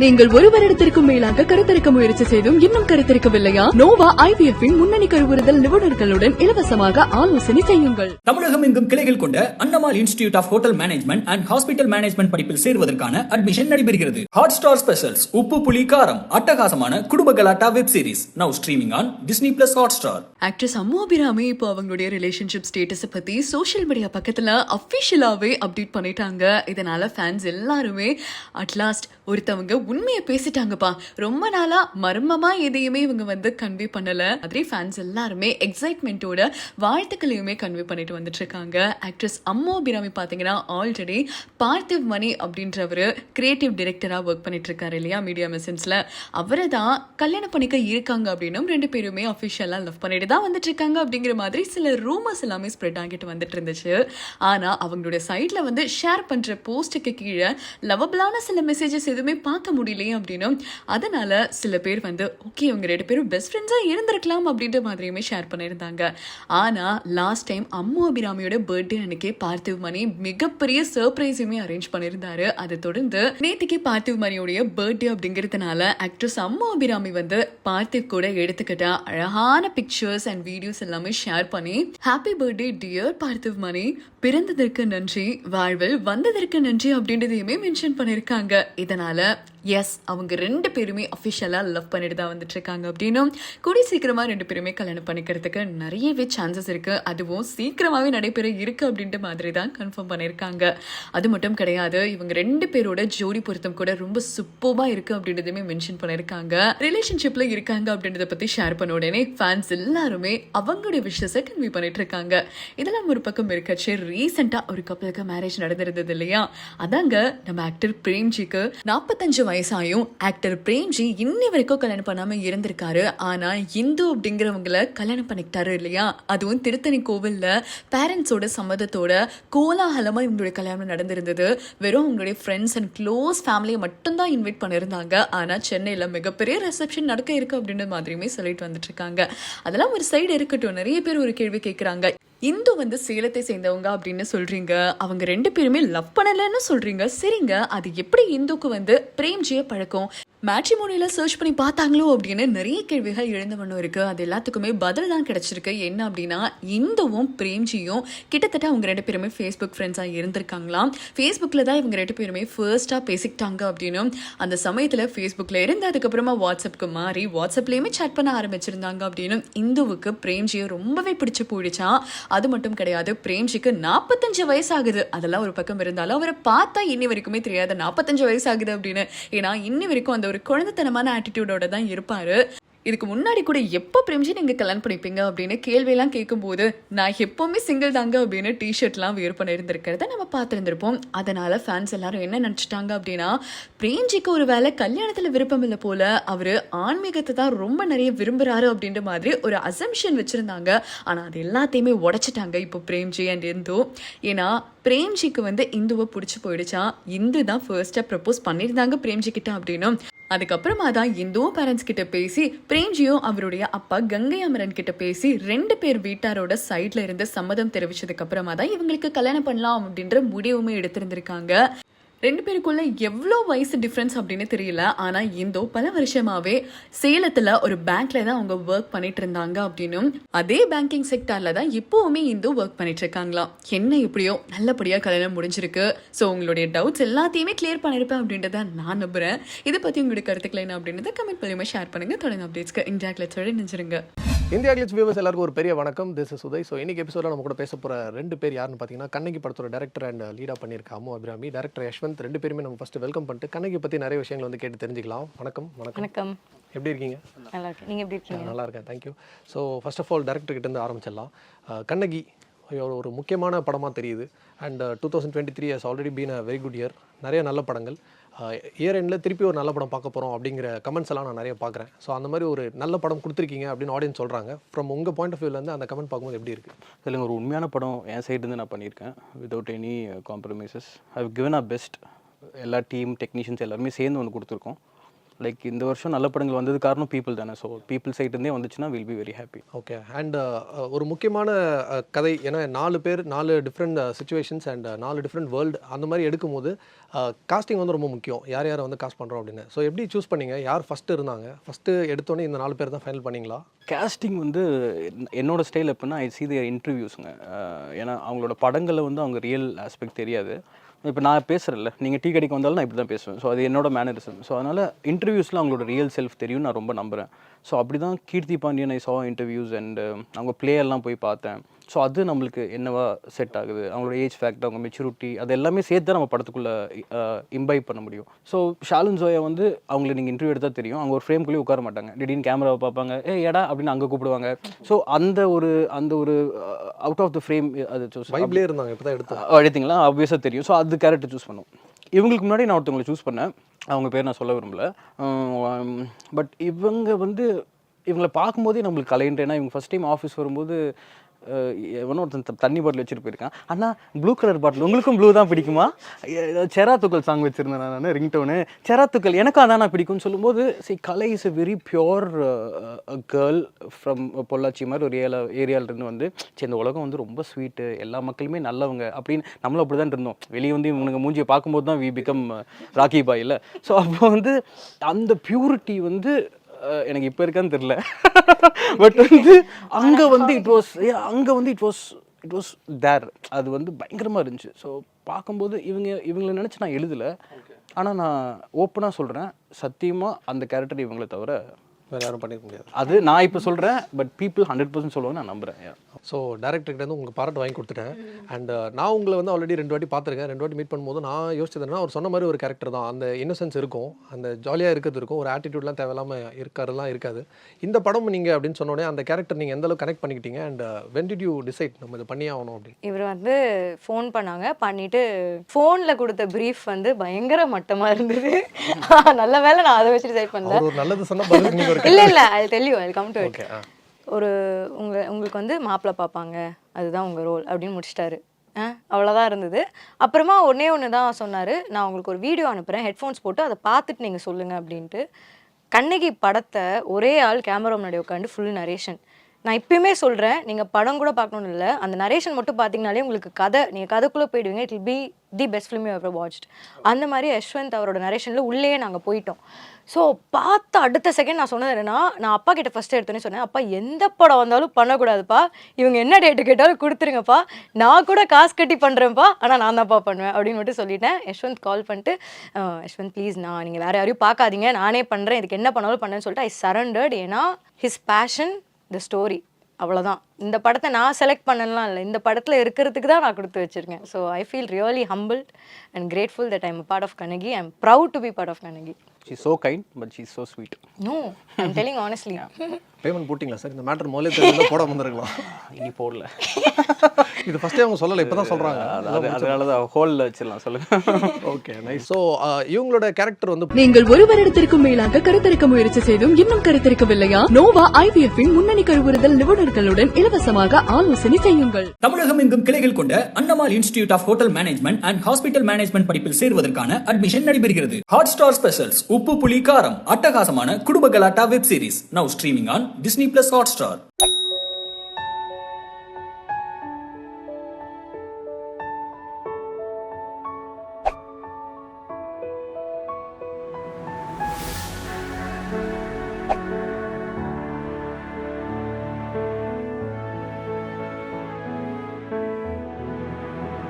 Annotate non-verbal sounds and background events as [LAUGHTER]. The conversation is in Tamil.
நீங்கள் ஒரு வருடத்திற்கும் மேலாக கருத்தரிக்க முயற்சி செய்தும் இன்னும் கருத்தரிக்கவில்லையா? நோவா ஐவிஎஃப் இன் முன்னணி கருவுறுதல் நிபுணர்களுடன் இலவசமாக ஆலோசனை செய்யுங்கள். தமிழகம் எங்கும் கிளைகள் கொண்ட Annamal institute of hotel management and hospital management படிப்பில் சேருவதற்கான அட்மிஷன் நடைபெறுகிறது. Hotstar specials Uppu Puli Kaaram அட்டகாசமான குடும்ப கலாட்டா web series now streaming on Disney plus Hotstar actress Ammu Abhirami இப்போ அவங்களுடைய ரிலேஷன்ஷிப் ஸ்டேட்டஸை பத்தி சோஷியல் மீடியா பக்கத்துல அஃபிஷியலாவே அப்டேட் பண்ணிட்டாங்க. இதனால ஃபேன்ஸ் எல்லாருமே அட்லாஸ்ட் ஒருத்தவங்க உண்மையை பேசிட்டாங்கப்பா. ரொம்ப நாளா மர்மமா எதையுமே இவங்க வந்து கன்வே பண்ணல. மாதிரி ஃபேன்ஸ் எல்லாருமே எக்ஸைட்மெண்ட்டோட வாழ்த்துக்களையுமே கன்வே பண்ணிட்டு வந்துட்டு இருக்காங்க ஆக்ட்ரஸ் அம்மோ அபிராமி பாத்தீங்கன்னா ஆல்ரெடி பார்த்திவ் மணி அப்படின்றவர் கிரியேட்டிவ் டிரெக்டராக ஒர்க் பண்ணிட்டு இருக்காரு இல்லையா மீடியா மெசன்ஸ்ல அவரை தான் கல்யாணம் பண்ணிக்க இருக்காங்க அப்படின்னும் ரெண்டு பேருமே அஃபிஷியலா லவ் பண்ணிட்டு தான் வந்துட்டு இருக்காங்க அப்படிங்கிற மாதிரி சில ரூமர்ஸ் எல்லாமே ஸ்ப்ரெட் ஆகிட்டு வந்துட்டு இருந்துச்சு ஆனா அவங்களுடைய சைட்ல வந்து ஷேர் பண்ற போஸ்ட்டுக்கு கீழே லவபிளான சில மெசேஜஸ் எதுவுமே பார்க்க முடியலையே அப்படின்னும் அதனால சில பேர் வந்து ஓகே இவங்க ரெண்டு பேரும் பெஸ்ட் ஃப்ரெண்ட்ஸாக இருந்திருக்கலாம் அப்படின்ற மாதிரியுமே ஷேர் பண்ணியிருந்தாங்க. ஆனா லாஸ்ட் டைம் அம்மு அபிராமியோட பர்த்டே அன்னைக்கே பார்த்திவ் மணி மிகப்பெரிய சர்ப்ரைஸுமே அரேஞ்ச் பண்ணியிருந்தாரு. அதை தொடர்ந்து நேத்திக்கு பார்த்திவ் மணியோடைய பர்த்டே அப்படிங்கிறதுனால ஆக்ட்ரஸ் அம்மு அபிராமி வந்து பார்த்திவ் கூட எடுத்துக்கிட்ட அழகான பிக்சர்ஸ் அண்ட் வீடியோஸ் எல்லாமே ஷேர் பண்ணி happy birthday dear Parthiv Mani. பிறந்ததற்கு நன்றி. வாழ்வில் வந்ததற்கு நன்றி அப்படின்றதையுமே மென்ஷன் பண்ணியிருக்காங்க. இதனால் அதனால் எஸ் அவங்க ரெண்டு பேருமே அஃபிஷியலாக லவ் பண்ணிட்டு தான் வந்துட்டுருக்காங்க. அப்படின்னும் கூடி சீக்கிரமாக ரெண்டு பேருமே கல்யாணம் பண்ணிக்கிறதுக்கு நிறையவே சான்சஸ் இருக்குது அதுவும் சீக்கிரமாகவே நடைபெற இருக்கு அப்படின்ற மாதிரி தான் கன்ஃபார்ம் பண்ணியிருக்காங்க. அது மட்டும் கிடையாது இவங்க ரெண்டு பேரோட ஜோடி பொருத்தம் கூட ரொம்ப சூப்பராக இருக்கு அப்படின்றதுமே மென்ஷன் பண்ணியிருக்காங்க. ரிலேஷன்ஷிப்பில் இருக்காங்க அப்படின்றத பற்றி ஷேர் பண்ண உடனே ஃபேன்ஸ் எல்லாருமே அவங்களுடைய விஷஸை கன்வே பண்ணிட்டு இருக்காங்க இதெல்லாம் ஒரு பக்கம் இருக்கச்சு ரீசெண்டாக ஒரு கப்பலுக்கு மேரேஜ் நடந்திருந்தது இல்லையா? அதாங்க நம்ம ஆக்டர் பிரேம்ஜிக்கு நாற்பத்தஞ்சு வயசாயும் ஆக்டர் பிரேம்ஜி இன்னி வரைக்கும் கல்யாணம் பண்ணாமல் இருந்திருக்காரு. ஆனால் இந்து அப்படிங்கிறவங்கள கல்யாணம் பண்ணிக்கிட்டாரு இல்லையா? அதுவும் திருத்தணி கோவிலில் பேரண்ட்ஸோட சம்மதத்தோட கோலாகலமாக இவங்களுடைய கல்யாணம் நடந்திருந்தது. வெறும் உங்களுடைய ஃப்ரெண்ட்ஸ் அண்ட் க்ளோஸ் ஃபேமிலியை மட்டும்தான் இன்வைட் பண்ணியிருந்தாங்க ஆனால் சென்னையில் மிகப்பெரிய ரிசப்ஷன் நடக்க இருக்கு அப்படின்ற மாதிரியுமே சொல்லிட்டு வந்துட்டு இருக்காங்க. அதெல்லாம் ஒரு சைடு இருக்கட்டும். நிறைய பேர் ஒரு கேள்வி கேட்குறாங்க இந்து வந்து சேலத்தை சேர்ந்தவங்க அப்படின்னு சொல்றீங்க. அவங்க ரெண்டு பேருமே லவ் பண்ணலன்னு சொல்றீங்க. சரிங்க. அது எப்படி இந்துக்கு வந்து பிரேம்ஜியை பழக்கம்? மேட்ரிமோனியில சர்ச் பண்ணி பார்த்தாங்களோ அப்படின்னு நிறைய கேள்விகள் எழுந்த வண்ணம் அது எல்லாத்துக்குமே பதில் தான் கிடச்சிருக்கு. என்ன அப்படின்னா இந்துவும் பிரேம்ஜியும் கிட்டத்தட்ட அவங்க ரெண்டு பேருமே ஃபேஸ்புக் ஃப்ரெண்ட்ஸாக இருந்திருக்காங்களாம். ஃபேஸ்புக்கில் தான் இவங்க ரெண்டு பேருமே ஃபர்ஸ்ட்டாக பேசிக்கிட்டாங்க அப்படின்னும். அந்த சமயத்தில் ஃபேஸ்புக்கில் இருந்து அதுக்கப்புறமா வாட்ஸ்அப்புக்கு மாறி வாட்ஸ்அப்லேயுமே சேட் பண்ண ஆரம்பிச்சிருந்தாங்க அப்படின்னும். இந்துவுக்கு பிரேம்ஜியை ரொம்பவே பிடிச்சி போயிடுச்சா? அது மட்டும் கிடையாது பிரேம்ஜிக்கு நாற்பத்தஞ்சு வயசாகுது. அதெல்லாம் ஒரு பக்கம் இருந்தாலும் அவரை பார்த்தா இன்னி வரைக்குமே தெரியாது நாற்பத்தஞ்சு வயசாகுது அப்படின்னு. ஏன்னா இன்னி வரைக்கும் அந்த ஒரு குழந்தைத்தனமான ஆட்டிடியூடோட தான் இருப்பாரு. இதுக்கு முன்னாடி கூட எப்போ பிரேம்ஜி நீங்கள் கல்யாணம் பண்ணிப்பீங்க அப்படின்னு கேள்வியெல்லாம் கேட்கும்போது நான் எப்போவுமே சிங்கிள் தாங்க அப்படின்னு டிஷர்ட்லாம் வேர் பண்ணியிருந்திருக்கிறத நம்ம பார்த்துருந்துருப்போம். அதனால் ஃபேன்ஸ் எல்லாரும் என்ன நினச்சிட்டாங்க அப்படின்னா பிரேம்ஜிக்கு ஒரு வேளை கல்யாணத்தில் விருப்பம் இல்லை போல் அவர் ஆன்மீகத்தை தான் ரொம்ப நிறைய விரும்புகிறாரு அப்படின்ற மாதிரி ஒரு அசம்ஷன் வச்சுருந்தாங்க. ஆனால் அது எல்லாத்தையுமே உடைச்சிட்டாங்க இப்போ பிரேம்ஜி அண்ட் இந்து. ஏன்னா பிரேம்ஜிக்கு வந்து இந்துவை பிடிச்சி போயிடுச்சா? இந்து தான் ஃபர்ஸ்ட்டாக ப்ரப்போஸ் பண்ணியிருந்தாங்க பிரேம்ஜி கிட்ட அப்படின்னும் அதுக்கப்புறமா தான் இந்துவும் பேரண்ட்ஸ் கிட்ட பேசி பிரேம்ஜியும் அவருடைய அப்பா கங்கை அமரன் கிட்ட பேசி ரெண்டு பேர் வீட்டாரோட சைட்ல இருந்து சம்மதம் தெரிவிச்சதுக்கு அப்புறமா தான் இவங்களுக்கு கல்யாணம் பண்ணலாம் அப்படின்ற முடிவுமே எடுத்திருந்திருக்காங்க. ரெண்டு பேருக்குள்ள எவ்வளோ வயசு டிஃப்ரென்ஸ் அப்படின்னு தெரியல. ஆனால் இந்தோ பல வருஷமாவே சேலத்தில் ஒரு பேங்க்ல தான் அவங்க ஒர்க் பண்ணிட்டு இருந்தாங்க அப்படின்னும் அதே பேங்கிங் செக்டார்ல தான் இப்போவுமே இந்தோ ஒர்க் பண்ணிட்டு இருக்காங்களாம் என்ன எப்படியோ நல்லபடியாக கல்யாணம் முடிஞ்சிருக்கு. ஸோ உங்களுடைய டவுட்ஸ் எல்லாத்தையுமே கிளியர் பண்ணியிருப்பேன் அப்படின்றத நான் நம்புறேன். இதை பற்றி உங்களுடைய கருத்துக்களை என்ன அப்படின்றத கமெண்ட் மூலியமாக ஷேர் பண்ணுங்க. தொடர்ந்து அப்டேட்ஸ்க்கு இந்தியா கிளச்சோட நினைச்சிருங்க இந்தியா கிளிச் வியூவர்ஸ் எல்லாருக்கும் ஒரு பெரிய வணக்கம். திஸ் இஸ் உதய் ஸோ இன்னைக்கு எபிசோட நம்ம கூட பேச போகிற ரெண்டு பேர் யாருன்னு பார்த்தீங்கன்னா கண்ணகி படத்தோட டேரக்டர் அண்ட் லீடாக பண்ணியிருக்க அம்மு அபிராமி டேரக்டர் யஷ்வந்த். ரெண்டு பேருமே நம்ம ஃபஸ்ட்டு வெல்கம் பண்ணிட்டு கண்ணகி பற்றி நிறைய விஷயங்கள் வந்து கேட்டு தெரிஞ்சுக்கலாம். வணக்கம் வணக்கம். வணக்கம். எப்படி இருக்கீங்க? நல்லா இருக்கேன். நீங்கள் எப்படி இருக்கீங்க? நல்லா இருக்கேன். Thank you so first of all director கிட்டேருந்து ஆரம்பிச்சிடலாம். கண்ணகி ஒரு ஒரு முக்கியமான படமாக தெரியுது. And two thousand twenty three has already been a very good year நிறைய நல்ல படங்கள். Uh, இயர் எண்டில் திருப்பி ஒரு நல்ல படம் பார்க்க போகிறோம் அப்படிங்கிற கமெண்ட்ஸ் எல்லாம் நான் நிறைய பார்க்குறேன். ஸோ அந்த மாதிரி ஒரு நல்ல படம் கொடுத்துருக்கீங்க அப்படின்னு ஆடியன்ஸ் சொல்கிறாங்க ஃப்ரம் உங்கள் பாயிண்ட் ஆஃப் வியூலேருந்து அந்த கமெண்ட் பார்க்கும்போது எப்படி இருக்குது இல்லைங்க ஒரு உண்மையான படம் என் சைட்லேருந்து நான் பண்ணியிருக்கேன். Without any compromises I given a best எல்லா டீம் டெக்னீஷியன்ஸ் எல்லாருமே சேர்ந்து ஒன்று கொடுத்துருக்கோம். லைக் இந்த வருஷம் நல்ல படங்கள் வந்தது காரணம் பீப்புள் தானே. ஸோ பீப்புள் சைட்லேருந்தே வந்துச்சுன்னா will be very happy okay and ஒரு முக்கியமான கதை ஏன்னா நாலு பேர் நாலு டிஃப்ரெண்ட் சுச்சுவேஷன்ஸ் அண்ட் நாலு டிஃப்ரெண்ட் வேர்ல்டு அந்த மாதிரி எடுக்கும்போது காஸ்டிங் வந்து ரொம்ப முக்கியம். யார் யாரை வந்து காஸ்ட் பண்ணுறோம் அப்படின்னு. ஸோ எப்படி சூஸ் பண்ணீங்க? யார் ஃபஸ்ட்டு இருந்தாங்க? ஃபஸ்ட்டு எடுத்தோன்னே இந்த நாலு பேர் தான் ஃபைனல் பண்ணீங்களா? கேஸ்டிங் வந்து என்- என்னோட ஸ்டைல் எப்படின்னா ஐ சி தி இன்டர்வியூஸுங்க ஏன்னா அவங்களோட படங்களில் வந்து அவங்க ரியல் ஆஸ்பெக்ட் தெரியாது. இப்போ நான் பேசுகிறேன்ல நீங்கள் டீ கடைக்கு வந்தாலும் நான் இப்படி தான் பேசுவேன். ஸோ அது என்னோட மேனரிசம் ஸோ அதனால் இன்டர்வியூஸில் அவங்களோட ரியல் செல்ஃப் தெரியும் நான் ரொம்ப நம்புகிறேன் ஸோ அப்படி தான் கீர்த்தி பாண்டியன் ஐ சா இன்டர்வியூஸ் அண்ட் அவங்க play எல்லாம் போய் பார்த்தேன். ஸோ அது நம்மளுக்கு என்னவா செட் ஆகுது? அவங்களோட ஏஜ் ஃபேக்ட் அவங்க மெச்சூரிட்டி அது எல்லாமே சேர்த்து தான் நம்ம படத்துக்குள்ளே இம்பைப் பண்ண முடியும். ஸோ ஷாலன் ஜோயா வந்து அவங்களை நீங்கள் இன்டர்வியூ எடுத்தால் தெரியும். அவங்க ஒரு ஃப்ரேம்குள்ளேயே உட்கார மாட்டாங்க. திடீர்னு கேமராவை பார்ப்பாங்க. ஏ எடா அப்படின்னு அங்கே கூப்பிடுவாங்க. ஸோ அந்த ஒரு அந்த ஒரு அவுட் ஆஃப் த ஃப்ரேம் அது வைப்லேயே இருந்தாங்க. இப்போ தான் எடுத்தோம் எடுத்தீங்களா? ஆப்வியஸாக தெரியும். ஸோ அது கேரக்டர் சூஸ் பண்ணும். இவங்களுக்கு முன்னாடி நான் ஒருத்தவங்களை சூஸ் பண்ணேன். அவங்க பேர் நான் சொல்ல விரும்பல. பட் இவங்க வந்து இவங்களை பார்க்கும்போதே நம்மளுக்கு கலைன்ற ஏன்னா இவங்க ஃபஸ்ட் டைம் ஆஃபீஸ் வரும்போது எவனோ ஒருத்தன் த- தண்ணி பாட்டில் வச்சுட்டு போயிருக்கான். அண்ணா ப்ளூ கலர் பாட்டில் உங்களுக்கும் ப்ளூ தான் பிடிக்குமா? செராத்துக்கள் சாங் வச்சுருந்தேன் நான் ரிங்டோனு செராத்துக்கள் எனக்கும் அதான் நான் பிடிக்கும்னு சொல்லும்போது she Kalai is a very pure girl from Pollachi மாதிரி ஒரு ஏல ஏரியாவிலேருந்து வந்து சரி இந்த உலகம் வந்து ரொம்ப ஸ்வீட்டு எல்லா மக்களுமே நல்லவங்க அப்படின்னு நம்மளும் அப்படி தான் இருந்தோம். வெளியே வந்து இவனுக்கு மூஞ்சியை பார்க்கும்போது தான் வி பிகம் ராக்கி பாய் இல்லை. ஸோ அப்போ வந்து அந்த பியூரிட்டி வந்து எனக்கு இப்போ இருக்கான்னு தெரில பட் [LAUGHS] வந்து அங்கே வந்து இட் வாஸ் அங்கே வந்து it was it was there அது வந்து பயங்கரமாக இருந்துச்சு. ஸோ பார்க்கும்போது இவங்க இவங்களை நினச்சி நான் எழுதலை. ஆனால் நான் ஓப்பனாக சொல்கிறேன் சத்தியமாக அந்த கேரக்டர் இவங்களை தவிர வேறு யாரும் பண்ணிருக்க முடியாது. அது நான் இப்போ சொல்கிறேன் பட் பீப்புள் ஹண்ட்ரட் பர்சன்ட் சொல்லுவாங்க நான் நம்புகிறேன் ஸோ டேரக்டர்கிட்ட வந்து உங்களுக்கு பாராட்டு வாங்கி கொடுத்துட்டேன். அண்ட் நான் உங்களை வந்து ஆல்ரெடி ரெண்டு வாட்டி பார்த்துருக்கேன். ரெண்டு வாட்டி மீட் பண்ணும்போது நான் யோசிச்சது என்னன்னா அவர் சொன்ன மாதிரி ஒரு கேரக்டர் தான். அந்த இன்னசென்ஸ் இருக்கும். அந்த ஜாலியாக இருக்கிறது இருக்கும். ஒரு ஆட்டிடியூட்லாம் தேவையில்லாமல் இருக்காருலாம் இருக்காது. இந்த படம் நீங்கள் அப்படின்னு சொன்ன உடனே அந்த கேரக்டர் நீங்கள் எந்த அளவுக்கு கனெக்ட் பண்ணிக்கிட்டீங்க? And when did you decide நம்ம இதை பண்ணியே ஆகணும் அப்படின்னு? இவர் வந்து ஃபோன் பண்ணாங்க. பண்ணிட்டு ஃபோனில் கொடுத்த ப்ரீஃப் வந்து பயங்கர மட்டமாக இருந்தது. [LAUGHS] நல்ல வேளை நான் அதை வச்சு டிசைட் பண்ணல. அவர் ஒரு நல்லது சொன்னால் இல்லை இல்லை I tell you I come to it ஒரு உங்க உங்களுக்கு வந்து மாப்பிள்ளை பார்ப்பாங்க அதுதான் உங்கள் ரோல் அப்படின்னு முடிச்சிட்டாரு. ஆ அவ்வளோதான் இருந்தது. அப்புறமா ஒன்றே ஒன்று தான் சொன்னார். நான் உங்களுக்கு ஒரு வீடியோ அனுப்புகிறேன் ஹெட்ஃபோன்ஸ் போட்டு அதை பார்த்துட்டு நீங்கள் சொல்லுங்கள் அப்படின்ட்டு. கண்ணகி படத்தை ஒரே ஆள் கேமரா முன்னாடி உட்காந்து ஃபுல் நரேஷன் நான் இப்பயுமே சொல்கிறேன் நீங்கள் படம் கூட பார்க்கணும்னு இல்லை. அந்த நரேஷன் மட்டும் பார்த்தீங்கனாலே உங்களுக்கு கதை நீங்கள் கதைக்குள்ளே போயிடுவீங்க. It will be the best film you ever watched அந்த மாதிரி யஷ்வந்த் அவரோட நரேஷனில் உள்ளேயே நாங்கள் போயிட்டோம். ஸோ பார்த்த அடுத்த செகண்ட் நான் சொன்னது என்னன்னா நான் அப்பா கிட்ட ஃபஸ்ட்டு எடுத்தோன்னே சொன்னேன் அப்பா எந்த படம் வந்தாலும் பண்ணக்கூடாதுப்பா. இவங்க என்ன டேட்டு கேட்டாலும் கொடுத்துருங்கப்பா. நான் கூட காசு கட்டி பண்ணுறேன்ப்பா ஆனால் நான் தான்ப்பா பண்ணுவேன். அப்படின்னு மட்டும் சொல்லிட்டேன். யஷ்வந்த் கால் பண்ணிட்டு யஷ்வந்த் ப்ளீஸ் நான் நீங்கள் வேறு யாரையும் பார்க்காதீங்க. நானே பண்ணுறேன் இதுக்கு என்ன பண்ணாலும் பண்ணேன்னு சொல்லிட்டு ஐ சரண்டர்ட் ஏன்னா ஹிஸ் பேஷன் த ஸ்டோரி அவ்வளோதான் இந்த படத்தை நான் செலக்ட் பண்ணலாம் இல்லை. இந்த படத்தில் இருக்கிறதுக்கு தான் நான் கொடுத்து வச்சிருக்கேன். So I feel really humbled and grateful that I'm part of Kannagi I am proud to be part of Kannagi she so kind but she so sweet no I'm telling honestly payment போட்டிங்களா சார் இந்த மேட்டர் முதல்ல தெரிஞ்சு போட வந்திருக்கலாம். இனி போடல. இது ஃபஸ்ட்டே அவங்க சொல்லலை இப்போ தான் சொல்கிறாங்க அது அதனால தான் ஹோலில் வச்சிடலாம் சொல்லுங்க. ஓகே நைஸ் ஸோ இவங்களோட கேரக்டர் வந்து நீங்கள் ஒரு வருடத்திற்கும் மேலாக கருத்தரிக்க முயற்சி செய்தும் இன்னும் கருத்தரிக்கவில்லையா? நோவா ஐவிஎஃப் முன்னணி கருவுறுதல் நிபுணர்களுடன் இலவசமாக ஆலோசனை செய்யுங்கள். தமிழகம் எங்கும் கிளைகள் கொண்ட Annamal institute of hotel management and hospital management படிப்பில் சேருவதற்கான அட்மிஷன் நடைபெறுகிறது. Hotstar specials Uppu Puli Kaaram அட்டகாசமான குடும்ப கலாட்டா web series now streaming on Disney plus Hotstar